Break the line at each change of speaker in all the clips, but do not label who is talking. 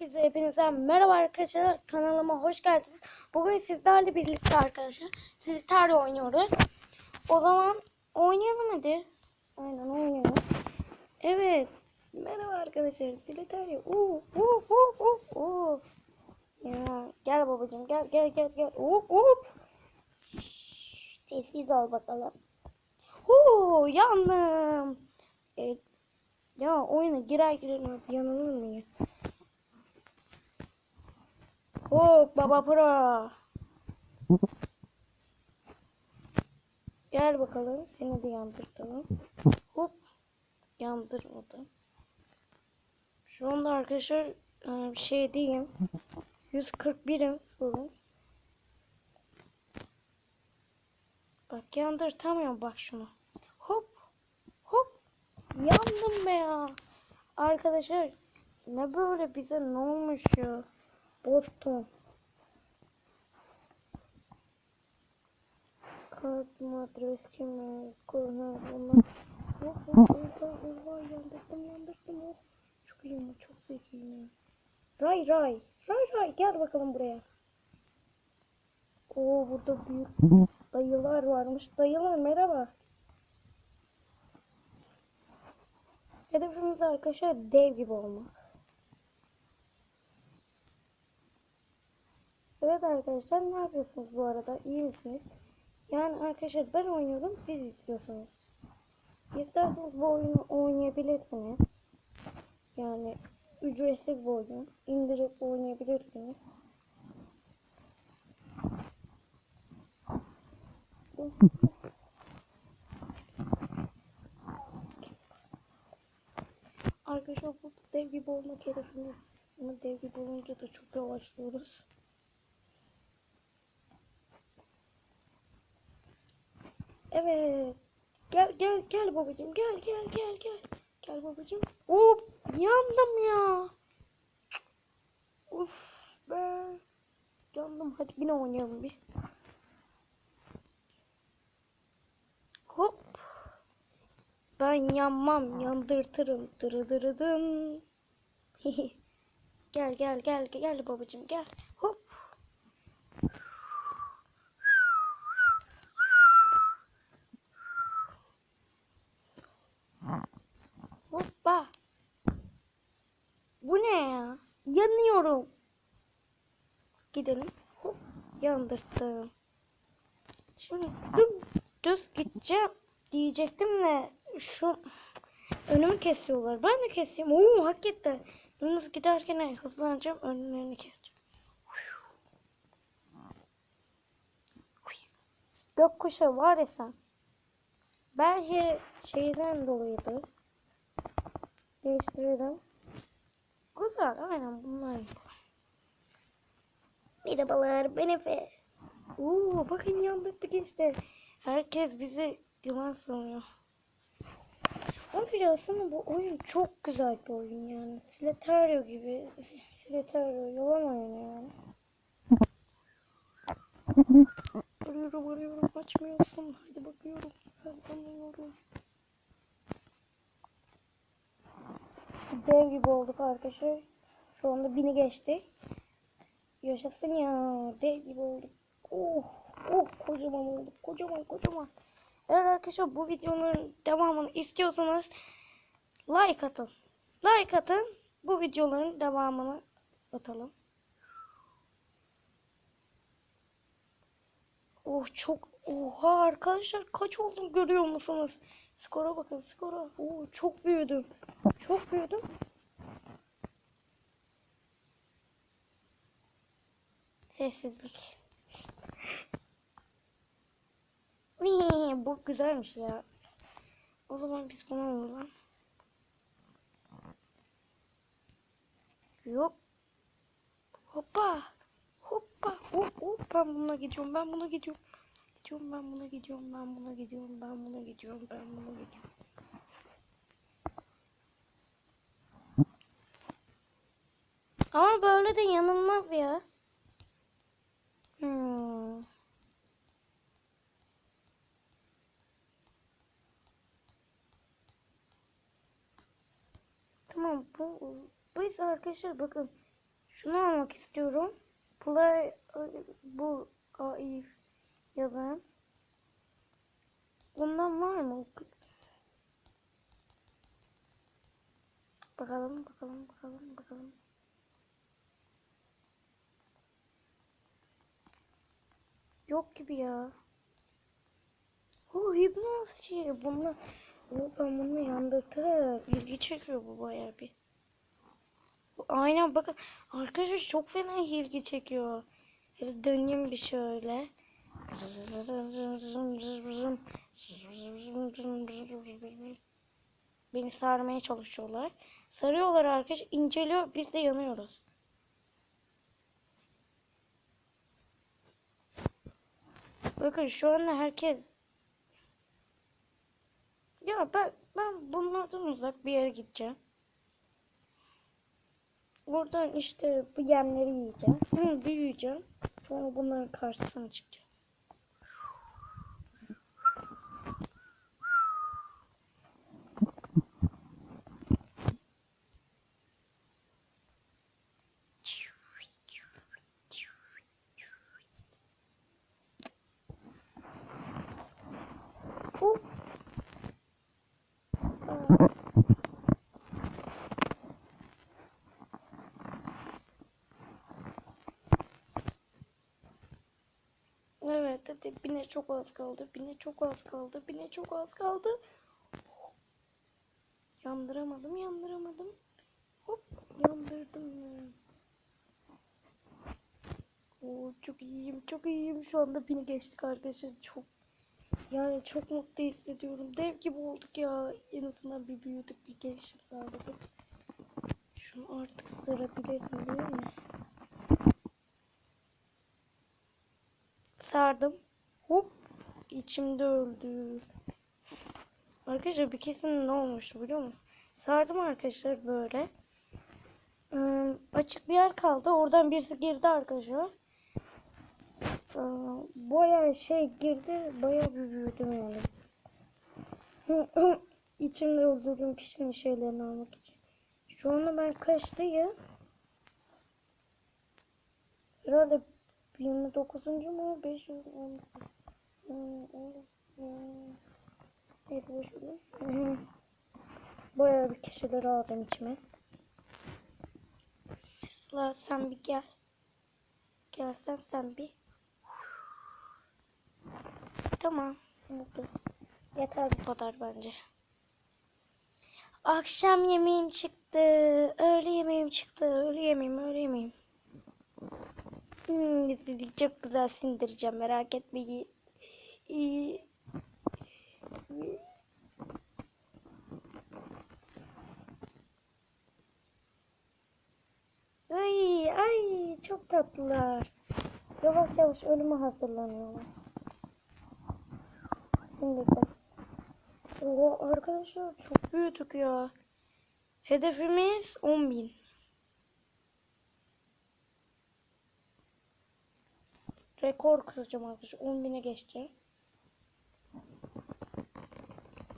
Herkese hepinize merhaba arkadaşlar kanalıma hoş geldiniz. Bugün sizlerle birlikte arkadaşlar Silitario oynuyoruz. O zaman oynayalım hadi. Aynen oynayalım. Evet. Merhaba arkadaşlar Silitario. Oo, oo, oo, oo, oo. Ya gel babacığım gel gel gel gel. Hop. Şşş, Sessiz ol bakalım. Oo yandım. Evet. Ya oyuna girer girer yanılır mı ya? Hop baba pro. Gel bakalım seni de yandırtalım. Hop yandırmadım. Şu anda arkadaşlar e, bir şey diyeyim. 141'im sorun. Bak yandırtamıyorum bak şunu. Hop hop yandım be ya. Arkadaşlar ne böyle bize ne olmuş ya? Boston. Kart madres kimi? Korna bunlar. Oh, oh, oh, oh, yandırdım yandırdım oh. Çok iyiyim çok zekiyim. Ray Ray. Ray Ray gel bakalım buraya. Oo burada büyük dayılar varmış. Dayılar merhaba. Hedefimiz arkadaşlar dev gibi olmak. Evet arkadaşlar ne yapıyorsunuz bu arada? İyi misiniz? Yani arkadaşlar ben oynuyorum siz istiyorsunuz. İsterseniz bu oyunu oynayabilirsiniz. Yani ücretsiz bir oyun. İndirip oynayabilirsiniz. Arkadaşlar bu dev gibi olmak hedefimiz. Ama dev gibi olunca da çok yavaşlıyoruz. Evet. Gel gel gel babacığım gel gel gel gel. Gel babacığım. Hop yandım ya. Uf be. Yandım hadi yine oynayalım bir. Hop. Ben yanmam yandırtırım. Dırı dırı dın. gel gel gel gel babacığım gel. Hop. Hoppa. Bu ne ya? Yanıyorum. Gidelim. Hop. Yandırttım. Şimdi düz, düz gideceğim diyecektim de şu önümü kesiyorlar. Ben de keseyim. Oo hakikaten. Dümdüz giderken hızlanacağım. Önlerini keseceğim. Gökkuşağı var ya sen. Bence şeyden dolayıdır. Değiştirelim. Güzel aynen bunlar. Merhabalar ben Efe. Oo bakın yandırdık işte. Herkes bizi yılan sanıyor. Ama aslında bu oyun çok güzel bir oyun yani. Siletario gibi. Siletario yalan oyunu yani. Arıyorum arıyorum açmıyorsun. Hadi bakıyorum. Saklanıyorum. Dev gibi olduk arkadaşlar. Şu anda bini geçti. Yaşasın ya. Dev gibi olduk. Oh, oh kocaman olduk. Kocaman kocaman. Eğer arkadaşlar bu videonun devamını istiyorsanız like atın. Like atın. Bu videoların devamını atalım. Oh çok oha arkadaşlar kaç oldum görüyor musunuz? Skora bakın skora. Oo çok büyüdüm. Büyüdüm. Sessizlik. Bu güzelmiş ya. O zaman biz bunu alalım. Yok. Hoppa. Hoppa. Hop hop. Ben buna gidiyorum. Ben buna gidiyorum. Gidiyorum ben buna gidiyorum. Ben buna gidiyorum. Ben buna gidiyorum. Ben buna gidiyorum. Ama böyle de yanılmaz ya. Hmm. Tamam bu biz arkadaşlar bakın Şunu almak istiyorum. Play bu AI yazan. Bundan var mı? Bakalım, bakalım, bakalım, bakalım. Yok gibi ya. Oh hipnoz şey. Bunlar o ben bunu yandırtırım. İlgi çekiyor bu bayağı bir. Aynen bakın arkadaşlar çok fena ilgi çekiyor. Döneyim bir şöyle. Beni sarmaya çalışıyorlar. Sarıyorlar arkadaş, inceliyor, biz de yanıyoruz. Bakın şu anda herkes ya ben ben bunlardan uzak bir yere gideceğim. Buradan işte bu yemleri yiyeceğim. Hı, büyüyeceğim. Sonra bunların karşısına çıkacağım. Hop. Aa. Evet hadi bine çok az kaldı. Bine çok az kaldı. Bine çok az kaldı. Yandıramadım yandıramadım. Hop yandırdım. Oo, çok iyiyim çok iyiyim. Şu anda bini geçtik arkadaşlar. Çok yani çok mutlu hissediyorum. Dev gibi olduk ya. En azından bir büyüdük bir gelişim sağladık. Şunu artık sırabilirim değil sardım. Hop içimde öldü. Arkadaşlar bir kesin ne olmuştu biliyor musunuz? Sardım arkadaşlar böyle. Ee, açık bir yer kaldı. Oradan birisi girdi arkadaşlar. Ee, bayağı şey girdi. Bayağı bir büyüdüm yani. İçimde öldürdüğüm kişinin şeylerini almak için. Şu anda ben kaçtayım? Herhalde 29. mu? 510. Evet, boşver. Bayağı bir kişileri aldım içime. Mesela sen bir gel. Gelsen sen bir. Tamam. Mutlu. Yeter bu kadar bence. Akşam yemeğim çıktı. Öğle yemeğim çıktı. Öğle yemeğim, öğle yemeğim. Hmm, çok güzel sindireceğim merak etmeyin. Ay ay çok tatlılar. Yavaş yavaş ölüme hazırlanıyorlar. Şimdi de. Oo, arkadaşlar çok büyüdük ya. Hedefimiz 10.000. Rekor kıracağım arkadaşlar. 10.000'e geçeceğim.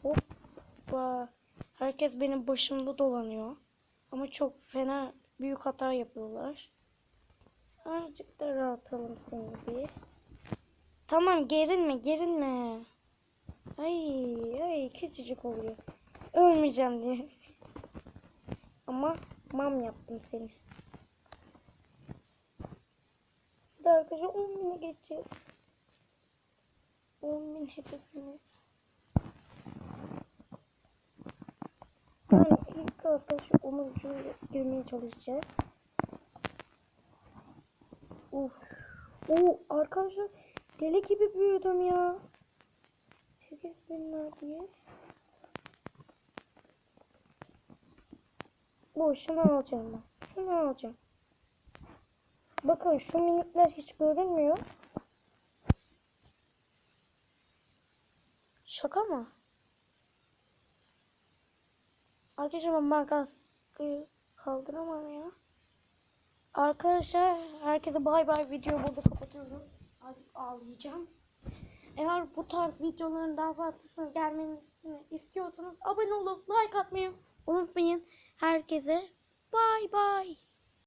Hoppa. Herkes benim başımda dolanıyor. Ama çok fena büyük hata yapıyorlar. Azıcık da rahatalım seni bir. Tamam gerilme gerilme. Ay ay küçücük oluyor. Ölmeyeceğim diye. Ama mam yaptım seni. Hadi arkadaşlar 10 bine geçeceğiz. 10 bin hedefimiz. Yani ilk arkadaşlar 10. girmeye çalışacağız. Uf. Oo arkadaşlar deli gibi büyüdüm ya. 8 binlerdeyiz. Bu şunu alacağım ben. Şunu alacağım. Bakın şu minikler hiç görünmüyor. Şaka mı? Arkadaşlar ben markası kaldıramam ya. Arkadaşlar herkese bay bay video burada kapatıyorum. Artık ağlayacağım. Eğer bu tarz videoların daha fazlasını gelmesini istiyorsanız abone olup like atmayı unutmayın. Herkese bay bay.